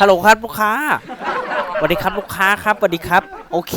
ฮัลโหลครับลูกค้าสวัสดีครับลูกค้าครับสวัสดีครับ โอเค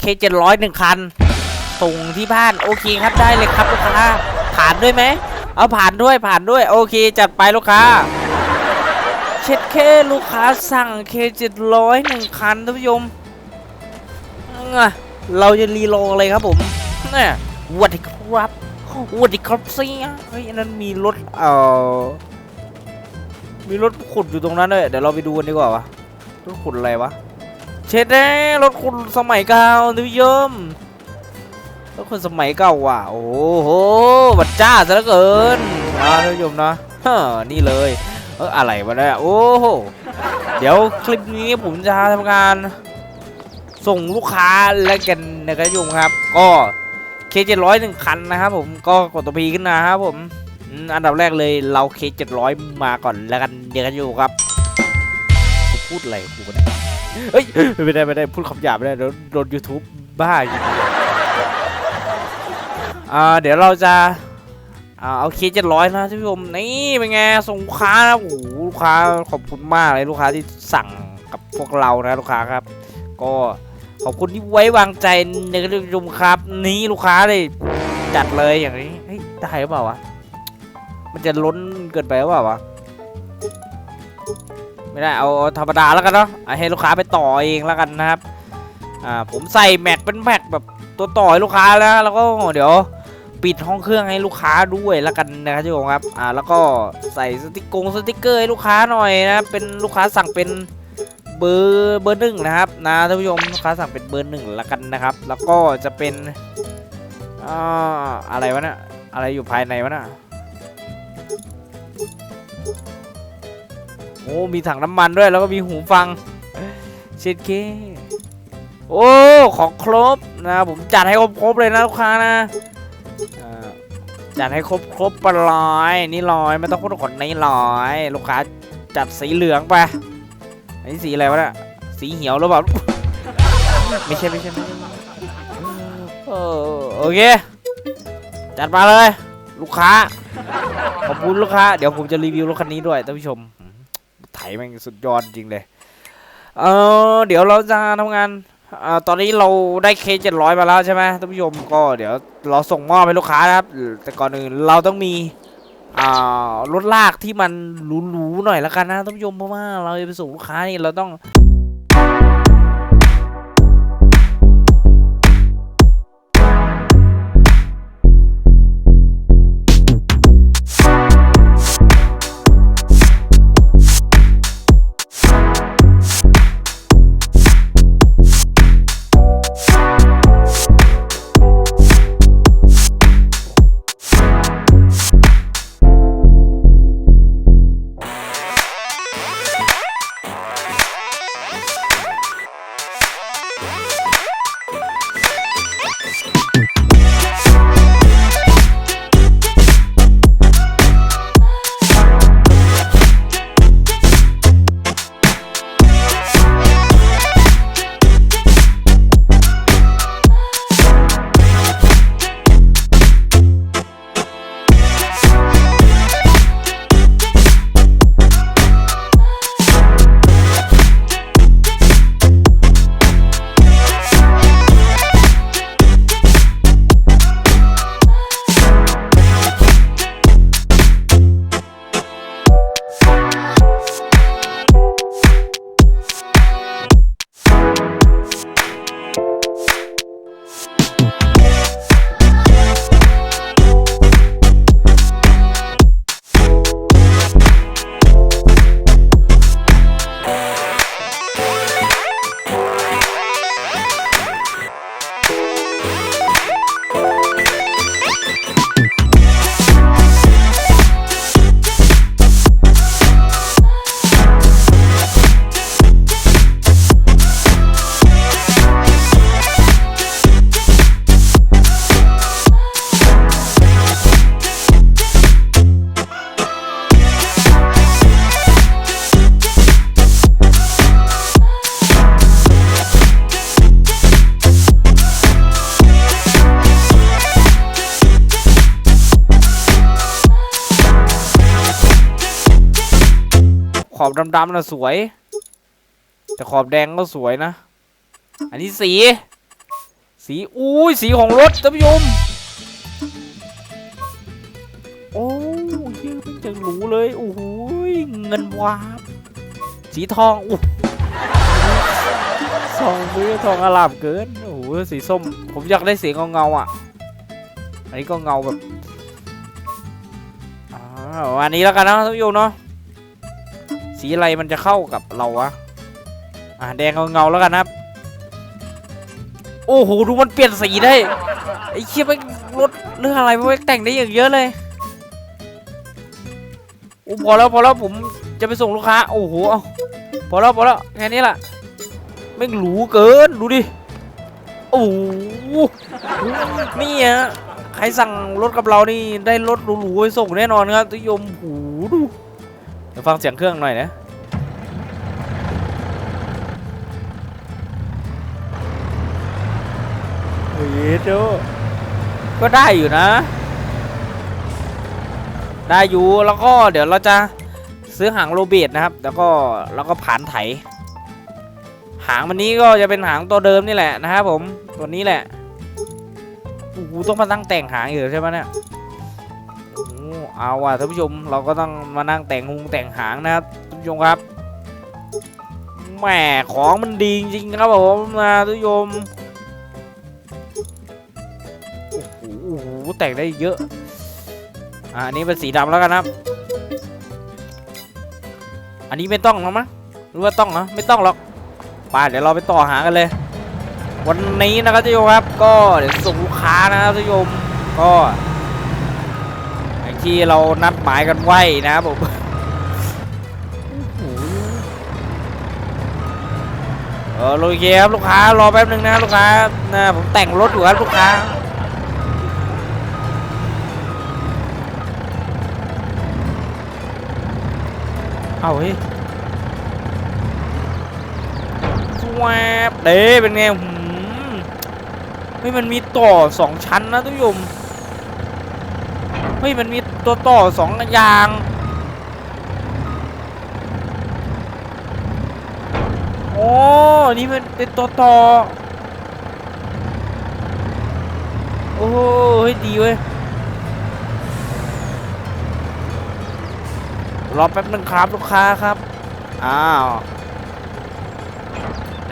เคเจ็ดร้อยหนึ่งคันส่งที่บ้านโอเคครับได้เลยครับลูกค้า ผ่านด้วยไหมเอาผ่านด้วยผ่านด้วย โอเค จัดไปลูกค้า เช็ดเคลูกค้าสั่งเคเจ็ดร้อยหนึ่งคันท่านผู้ชมเราจะรีโลเลยครับผมเนี่ยวัสดีครับวัสดีครับเซียเฮ้ยนนั้นมีรถเอ่อ มีรถขุดอยู่ตรงนั้นด้วยเดี๋ยวเราไปดูกันดีกว่าวะรถขุดอะไรวะ เช็ดแน่รถขุดสมัยเก่าท่านผู้มรถขุดสมัยเก่าว่ะโอ้โหบัดจ้าซะเหลือเกินนะท่านผู้ชมนะเฮ้อนี่เลยเอออะไรวะเนี่ยโอ้โหเดี๋ยวคลิปนี้ผมจะทำการส่งลูกค้าและกันนะครับโยมครับ ก็เคเจ็ดร้อยหนึ่งคันนะครับผมก็กดตัวพีขึ้นมาครับผม อันดับแรกเลยเราเคเจ็ดร้อยมาก่อนแล้วกันเดี๋ยวกันอยู่ครับกูพูดอะไรกูเนี่ยเฮ้ยไม่ได้ไม่ได้พูดคำหยาบไม่ได้เดี๋ยโดนยูทูบบ้าอยู่อ่าเดี๋ยวเราจะอ่าเอาเคเจ็ดร้อยนะท่านผู้ชมนี่เป็นไงส่งลูกค้านะโอ้โหลูกค้าขอบคุณมากเลยลูกค้าที่สั่งกับพวกเรานะลูกค้าครับ ก็ขอบคุณที่ไว้วางใจในท่านผู้ชมครับ นี่ลูกค้าเลยจัดเลยอย่างนี้เฮ้ยได้หรือเปล่าวะ มันจะล้นเกินไปหรือเปล่าวะไม่ได้เอาธรรมดาแล้วกันเนาะให้ลูกค้าไปต่อเองแล้วกันนะครับอ่าผมใส่แม็กเป็นแม็กแบบตัวต่อให้ลูกค้าแล้วแล้วก็เดี๋ยวปิดห้องเครื่องให้ลูกค้าด้วยแล้วกันนะครับท่านครับอ่าแล้วก็ใส่สติกงสติกเกอร์ให้ลูกค้าหน่อยนะเป็นลูกค้าสั่งเป็นเบอร์เบอร์หนึ่งนะครับนะท่านผู้ชมลูกค้าสั่งเป็นเบอร์หนึ่งแล้วกันนะครับ แล้วก็จะเป็นอ่าอะไรวะเนี่ยอะไรอยู่ภายในวะน่ะ โอ้มีถังน้ำมันด้วยแล้วก็มีหูฟังเช็ดเคโอ้ของครบนะผมจัดให้ครบๆเลยนะลูกค้านะจัดให้ครบครบปลอยนี่ลอยไม่ต้องพูดขนในลอย ลูกค้าจัดสีเหลืองไปอันนี้สีอะไรวะเนี่ยสีเหียวหรือเปล่าไม่ใช่ไม่ใช่ไม่ใช่โอเคจัดมาเลย ลูกค้าขอบคุณลูกค้า เดี๋ยวผมจะรีวิวรถคันนี้ด้วยท่านผู้ชม แม่งสุดยอดจริงเลย เออเดี๋ยวเราจะทำงานอตอนนี้เราได้เคเจ็ดร้อยมาแล้วใช่ไหมท่านผู้ชมก็เดี๋ยวเราส่งมอบให้ลูกค้านะครับ แต่ก่อนอื่นเราต้องมีรถลากที่มันหรูๆหน่อยละกันนะท่านผู้ชมเพราะว่าเราจะไปส่งลูกค้านี่เราต้อง อบดำๆนะสวย แต่ขอบแดงก็สวยนะ อันนี้สี สีอุ้ยสีของรถท่านผู้ชมโอ้ยเหี้ยมันจังหรูเลยโอ้โหยเงินวาบสีทองอู้ทองมือทองอลามเกินโอ้โหสีส้ม ผมอยากได้สีเงาเงาอะ อันนี้ก็เงาแบบอ่าวันนี้แล้วกันนะท่านผู้ชมเนาะ สีอะไรมันจะเข้ากับเราวะอ่าแดงเงาเงาๆแล้วกันนะครับ โอ้โหดูมันเปลี่ยนสีได้ไอ้เชี่ยไปรถเรื่องอะไรไม่แต่งได้อย่างเยอะเลยโอ้พอแล้วพอแล้วผมจะไปส่งลูกค้าโอ้โหเอาพอแล้วพอแล้วแค่นี้แหละไม่งหรูเกินดูดิโอ้โหนี่ฮะใครสั่งรถกับเรานี่ได้รถหรูๆไปส่งแน่นอนครับทุกยมโอ้โหดู ฟังเสียงเครื่องหน่อยนะเฮ้ยเจ้าก็ได้อยู่นะ ได้อยู่แล้วก็เดี๋ยวเราจะซื้อหางโรเบตนะครับ แล้วก็แล้วก็ผานไถ หางมันนี้ก็จะเป็นหางตัวเดิมนี่แหละนะครับผมตัวนี้แหละโอ้โหต้องมาตั้งแต่งหางอยู่ใช่ไหมเนี่ยโอ้โห เอาว่ะท่านผู้ชมเราก็ต้องมานั่งแต่งหงแต่งหางนะครับท่านผู้ชมครับแหมของมันดีจริงครับผมนะท่านผู้ชมโอ้โหแต่งได้เยอะอ่าอันนี้เป็นสีดำแล้วกันครับ อันนี้ไม่ต้องหรอกมั้งหรือว่าต้องเหรอไม่ต้องหรอกไปเดี๋ยวเราไปต่อหากันเลย วันนี้นะครับท่านผู้ชมครับ ก็เดี๋ยวส่งลูกค้านะครับท่านผู้ชมก็ ที่เรานัดหมายกันไว้นะครับผมโอ้โหเออโอเคครับลูกค้ารอแป๊บนึงนะลูกค้านะผมแต่งรถอยู่ครับลูกค้าเอาเฮ้ยสวบเด้เป็นไงหืมเฮ้ยมันมีต่อสองชั้นนะทุกยม ฮ้ยมันมีตัวต่อสองอย่างโอ้นี่มันเป็นตัวต่อโอ้โหเฮ้ยดีเว้ยรอแป๊บนึงครับลูกค้าครับ อ้าว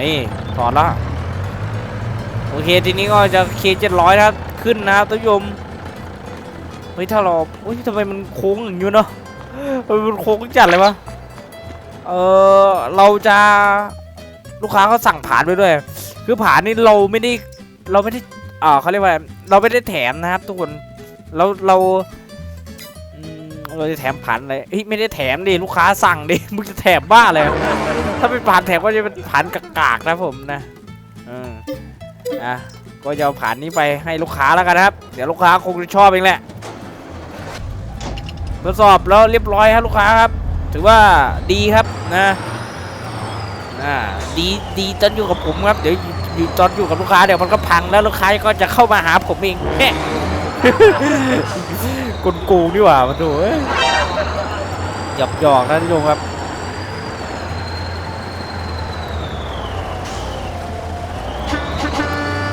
นี่ถอดล้วโอเค ทีนี้ก็จะเคเจ็ดร้อยครับ ขึ้นนะครับทุกยม เฮ้ยถ้าเราเฮ้ยทำไมมันโค้งอย่างนี้เนาะมันโค้งจัดเลยวะเออเราจะลูกค้าเขาสั่งผ่านไปด้วย คือผ่านนี่เราไม่ได้เราไม่ได้อ่าเขาเรียกว่าเราไม่ได้แถมนะครับทุกคนเราเราเราจะแถมผ่านเลยเฮ้ยไม่ได้แถมดิลูกค้าสั่งดิมึงจะแถมบ้าเลยถ้าเป็นผ่านแถมก็จะเป็นผ่านกากๆนะผมนะอืมอะก็จะเอาผ่านนี้ไปให้ลูกค้าแล้วกันครับ เดี๋ยวลูกค้าคงจะชอบเองแหละ ทดสอบแล้วเรียบร้อยครับลูกค้าครับ ถือว่าดีครับนะอ่าดีดีตอนอยู่กับผมครับเดี๋ยวอยู่อยู่ตอนอยู่กับลูกค้าเดี๋ยวมันก็พังแล้วลูกค้าก็จะเข้ามาหาผมเองแฮะกลโกงดีกว่ามาดูหยอกหยอกนะท่านครับ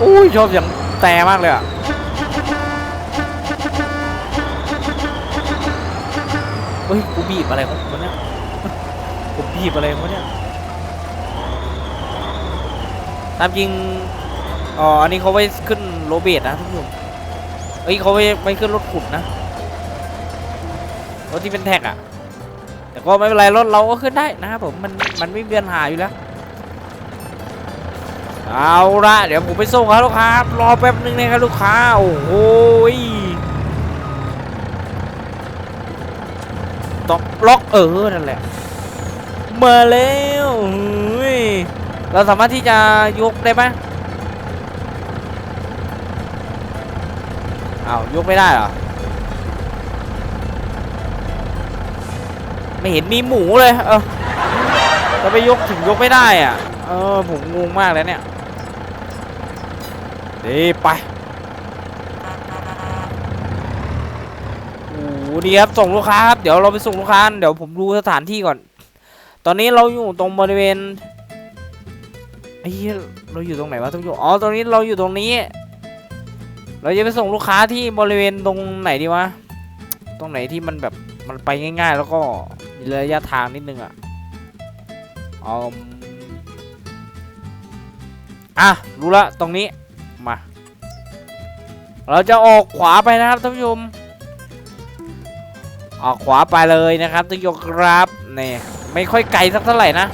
อุ้ยชอบอย่างแต่มากเลยอะ เฮ้ยกูบีบอะไรของมันเนี่ยกูบีบอะไรของมันเนี่ยตามจริงอ๋ออันนี้เขาไว้ขึ้นโรเบตนะทุกคนเอ้ยเขาไว้ไม่ขึ้นรถขุดนะรถที่เป็นแท็กอะแต่ก็ไม่เป็นไรรถเราก็ขึ้นได้นะครับผมมันมันไม่มีปัญหาอยู่แล้วเอาละเดี๋ยวผมไปส่งครับลูกค้ารอแป๊บนึงนะครับลูกค้าโอ้โหย ต้อกล็อกเออนั่นแหละมาแล้วเฮ้ยเราสามารถที่จะยกได้ไหมอ้าวยกไม่ได้เหรอ ไม่เห็นมีหมูเลย เออจะไปยกถึงยกไม่ได้อะ เออ ผมงงมากเลยเนี่ยดีไป โอ้โหดีครับส่งลูกค้าครับเดี๋ยวเราไปส่งลูกค้าเดี๋ยวผมดูสถานที่ก่อน ตอนนี้เราอยู่ตรงบริเวณไอ้เราอยู่ตรงไหนวะท่านอ๋อตรงนี้เราอยู่ตรงนี้ เราจะไปส่งลูกค้าที่บริเวณตรงไหนดีวะตรงไหนที่มันแบบมันไปง่าย ๆ แล้วก็มีระยะทางนิดนึงอะเอาอะรู้ละตรงนี้มา เราจะออกขวาไปนะครับท่านผู้ชม ออกขวาไปเลยนะครับท่านผู้ชมครับนี่ไม่ค่อยไกลสักเท่าไหร่นะ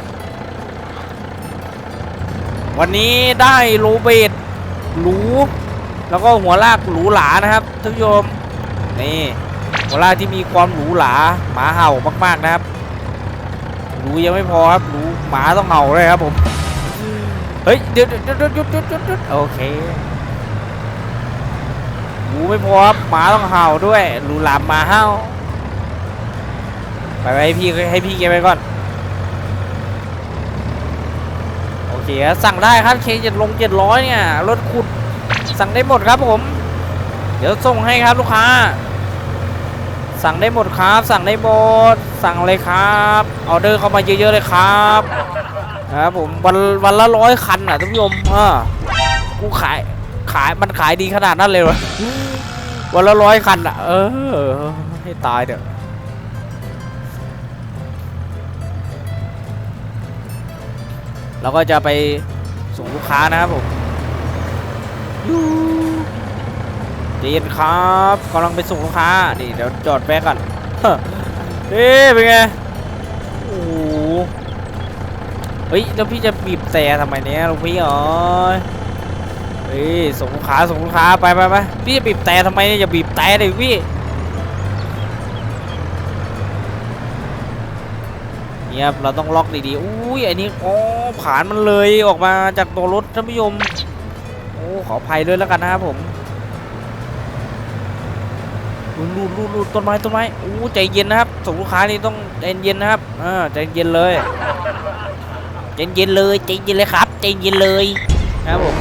วันนี้ได้โรเบตหรูแล้วก็หัวลากหรูหรานะครับท่านผู้ชมนี่หัวลากที่มีความหรูหราหมาเห่ามากๆนะครับหรูยังไม่พอครับหรูหมาต้องเห่าเลยครับผมเฮ้ยเดี๋ยวเดี๋ยวเดี๋ยวหยุดหยุดหยุดหยุดโอเคหรูไม่พอครับหมาต้องเห่าด้วยหรูหราหมาเห่า ไปไปให้พี่ให้พี่เก็บไปก่อน โอเคครับสั่งได้ครับเคเจ็ดลงเจ็ดร้อยเนี่ยรถขุดสั่งได้หมดครับผม เดี๋ยวส่งให้ครับลูกค้า สั่งได้หมดครับ สั่งได้หมดสั่งเลยครับออเดอร์เข้ามาเยอะๆเลยครับนะครับผมวันวันละร้อยคันอะท่านผู้ชมอ่ากูขายขายมันขายดีขนาดนั้นเลยวะวันละร้อยคันอะ เออ ให้ตายเด้อ เราก็จะไปส่งลูกค้านะครับผมใจเย็นครับกำลังไปส่งลูกค้านี่เดี๋ยวจอดแวะก่อนเฮ้ยเป็นไงโอ้โหเฮ้ยแล้วพี่จะบีบแต่ทำไมเนี้ยลูกพี่เอ๋ยเฮ้ยส่งลูกค้าส่งลูกค้าไปไปไปพี่จะบีบแต่ทำไมเนี่ยอย่าบีบแต่เลยพี่ เนี่ยเราต้องล็อกดีๆอุ้ยอันนี้อ๋อผ่านมันเลยออกมาจากตัวรถท่านผู้ชมโอ้ขออภัยด้วยแล้วกันนะครับผมรูดรูดรูดรดต้นไม้ต้นไม้โอ้ใจเย็นนะครับส่งลูกค้านี่ต้องใจเย็นนะครับอ่าใจเย็นเลยใจเย็นเลยใจเย็นเลยครับใจเย็นเลยนะครับผม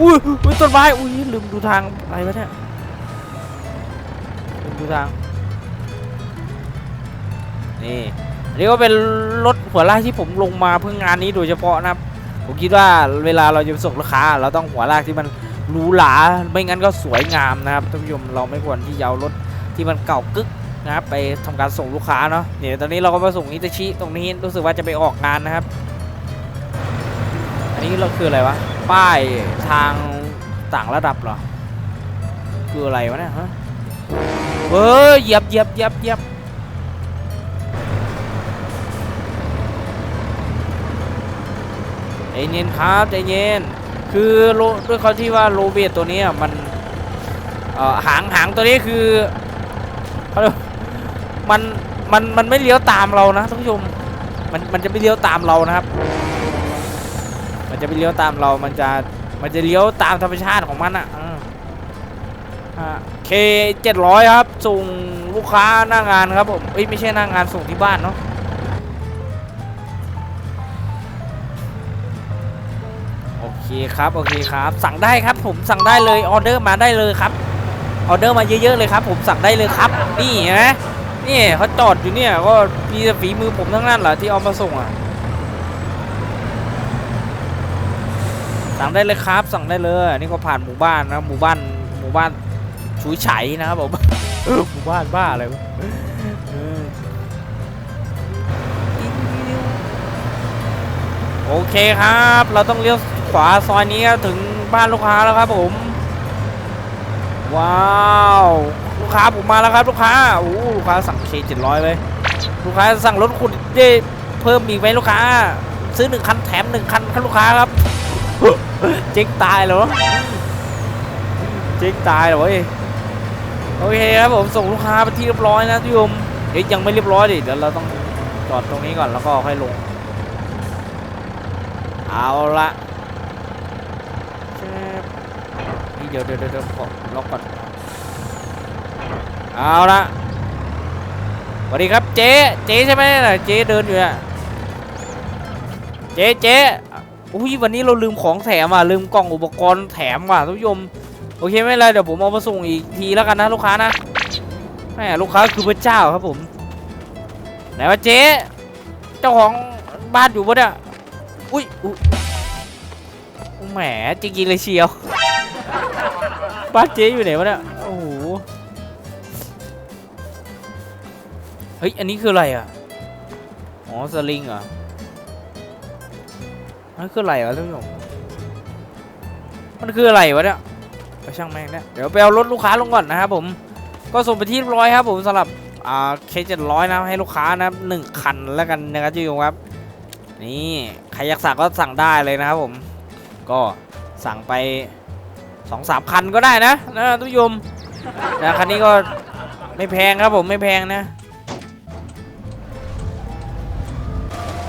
อุ้ยอุ้ยต้นไม้อุ้ยลืมดูทางอะไรวะเนี่ยลืมดูทางนี่ อันนี้ก็เป็นรถหัวลากที่ผมลงมาเพื่องานนี้โดยเฉพาะนะครับ ผมคิดว่าเวลาเราจะส่งลูกค้า เราต้องหัวลากที่มันหรูหราไม่งั้นก็สวยงามนะครับท่านผู้ชมเราไม่ควรที่จะเอารถที่มันเก่ากึกนะครับไปทำการส่งลูกค้าเนาะเนี่ยตอนนี้เราก็มาส่งอิตาชิตรงนี้รู้สึกว่าจะไปออกงานนะครับ อันนี้เราคืออะไรวะป้ายทางต่างระดับเหรอคืออะไรวะเนี่ยฮะเฮ้ยเหยียบเหยียบเหยียบเหยียบ ใจเย็นครับใจเย็น คือด้วยเขาที่ว่าโลเบตตัวนี้มันหางหางตัวนี้คือเขามันมันมันไม่เลี้ยวตามเรานะท่านผู้ชมมันมันจะไม่เลี้ยวตามเรานะครับ มันจะไม่เลี้ยวตามเรา มันจะมันจะเลี้ยวตามธรรมชาติของมันอะเคเจ็ดร้อยครับ ส่งลูกค้าหน้างานครับผมเอ้ยไม่ใช่หน้างานส่งที่บ้านเนาะ เคครับโอเคครับ สั่งได้ครับผมสั่งได้เลยออเดอร์มาได้เลยครับออเดอร์มาเยอะๆเลยครับ ผมสั่งได้เลยครับ นี่นะนี่เขาจอดอยู่เนี่ยก็มีแต่ฝีมือผมทั้งนั้นเหรอที่เอามาส่งอะสั่งได้เลยครับ สั่งได้เลยนี่ก็ผ่านหมู่บ้านนะหมู่บ้านหมู่บ้านชุยไฉนะครับผมหมู่บ้านบ้าอะไรวะเออโอเคครับ เราต้องเลี้ยว วาซอยนี้ถึงบ้านลูกค้าแล้วครับผม ว้าวลูกค้าผมมาแล้วครับลูกค้าโอ้ลูกค้าสั่งเคเจ็ดร้อยเลยลูกค้าสั่งรถคุณได้เพิ่มอีกไหมลูกค้า ซื้อหนึ่งคันแถมหนึ่งคันครับลูกค้าครับเจ๊งตายเหรอเจ๊งตายเหรอเว้ยโอเคครับผมส่งลูกค้าไปที่เรียบร้อยนะทุกยมเดี๋ยวยังไม่เรียบร้อยดิเดี๋ยวเราต้องจอดตรงนี้ก่อนแล้วก็ค่อยลง เอาละเจ็บนี่เดี๋ยวเดี๋ยวเดี๋ยวเดี๋ยวขอล็อกก่อนเอาละสวัสดีครับเจ๊เจ๊ใช่ไหมน่ะเจ๊เดินอยู่อะเจ๊เจ๊อุ้ยวันนี้เราลืมของแถมอะลืมกล่องอุปกรณ์แถมว่ะทุกยมโอเคไม่เป็นไรเดี๋ยวผมเอามาส่งอีกทีแล้วกันนะลูกค้านะแหมลูกค้าคือพระเจ้าครับผมไหนวะเจ๊เจ้าของบ้านอยู่ปะเนี่ยอุ้ยอุ๊ยแหมจริงๆเลยเชียว บ้านเจ๊อยู่ไหนวะเนี่ย โอ้โห เฮ้ย อันนี้คืออะไรอะ อ๋อ สลิงเหรอมันคืออะไรวะท่านผู้ชมมันคืออะไรวะเนี่ยเอาช่างแม่งเนี่ย เดี๋ยวไปเอารถลูกค้าลงก่อนนะครับผม ก็ส่งไปที่ร้อยครับผมสำหรับอ่าเคเจ็ดร้อยนะให้ลูกค้านะครับหนึ่งคันแล้วกันนะครับท่านผู้ชมครับ นี่ใครอยากสั่งก็สั่งได้เลยนะครับผม ก็สั่งไป สองสามคันก็ได้นะนะท่านผู้ชมนะคันนี้ก็ไม่แพงครับผมไม่แพงนะ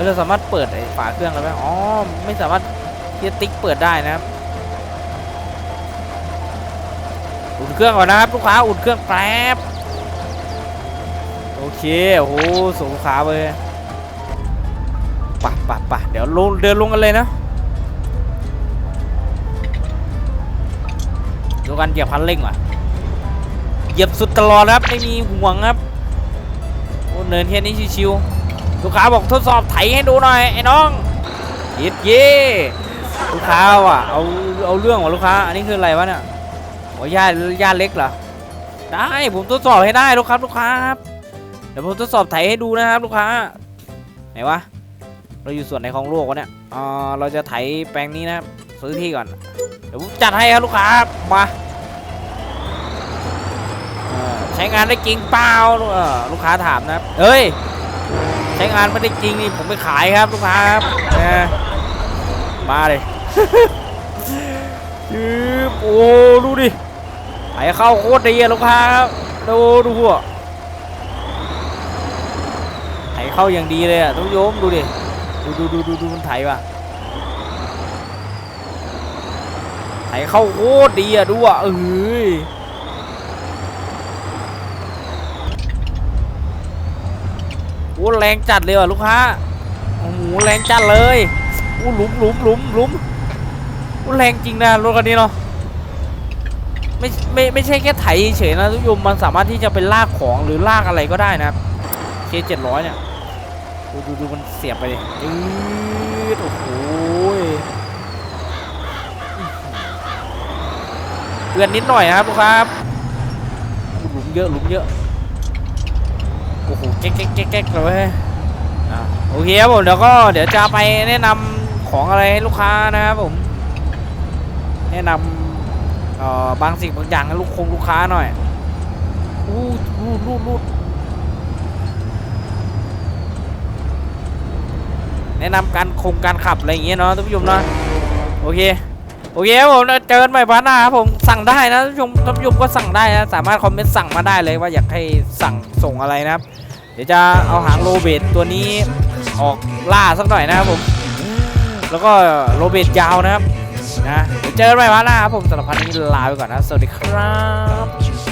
เราสามารถเปิดไอ้ฝาเครื่องแล้วไหมอ๋อไม่สามารถที่จะติ๊กเปิดได้นะครับอุ่นเครื่องก่อนนะครับลูกค้าอุ่นเครื่องแป๊บโอเคโอ้โหส่งลูกค้าไปปะปะปะเดี๋ยวลงเดินลงกันเลยนะ ดูกันเหยียบคันเร่งว่ะเหยียบสุดตลอดครับไม่มีห่วงครับโอ้เนินเทียนนี้ชิวๆลูกค้าบอกทดสอบไถให้ดูหน่อยไอ้น้องเย็ดเย่ลูกค้าว่ะเอาเอาเรื่องว่ะลูกค้า อันนี้คืออะไรวะเนี่ยโอ้ย่าย่าเล็กเหรอได้ผมทดสอบให้ได้ลูกครับลูกค้าครับเดี๋ยวผมทดสอบไถให้ดูนะครับลูกค้าไหนวะเราอยู่ส่วนไหนของโลกวะเนี่ยอ่าเราจะไถแปลงนี้นะครับซื้อที่ก่อน เดี๋ยวผมจัดให้ครับลูกค้ามาเอ่อใช้งานได้จริงเปล่าเอ่อลูกค้าถามนะครับเฮ้ยใช้งานไม่ได้จริงนี่ผมไปขายครับลูกค้าครับเออมาเลยยืบโอ้ดูดิไถเข้าโคตรดีอะลูกค้าครับดูดูพวกไถเข้าอย่างดีเลยอะทุกโยมดูดิ ดูดูดูดูดูมันไถว่ะ ไถเข้าโคตรดีอะดูอะเอ้ยโอ้แรงจัดเลยว่ะลูกค้าโอ้โหแรงจัดเลยโอ้หลุมหลุมหลุมหลุมโอ้แรงจริงนะรถคันนี้เนาะไม่ไม่ไม่ใช่แค่ไถเฉยนะทุกยมมันสามารถที่จะเป็นลากของหรือลากอะไรก็ได้นะเคเจ็ดร้อยเนี่ยดูดูดูมันเสียบไปดิยืดโอ้โห เตือนนิดหน่อยครับลูกครับหลุมเยอะหลุมเยอะโอ้โหแก๊กแก๊กแก๊กแก๊เลยอะโอเคครับผมเดี๋ยวก็เดี๋ยวจะไปแนะนำของอะไรให้ลูกค้านะครับผม แนะนำเอ่อบางสิ่งบางอย่างให้ลูกคงลูกค้าหน่อยอู้รูดรูดรูดแนะนำการคงการขับอะไรอย่างเงี้ยเนาะท่านผู้ชมเนาะโอเค โอเคครับผมเจอกันใหม่พาร์ทหน้าครับผมสั่งได้นะท่านผู้ชมท่านผู้ชมก็สั่งได้นะสามารถคอมเมนต์สั่งมาได้เลยว่าอยากให้สั่งส่งอะไรนะครับ เดี๋ยวจะเอาหางโรเบตตัวนี้ออกล่าสักหน่อยนะครับผม แล้วก็โรเบตยาวนะครับนะเดี๋ยวเจอกันใหม่พาร์ทหน้าครับผมสำหรับพันนี้ลาไปก่อนนะสวัสดีครับ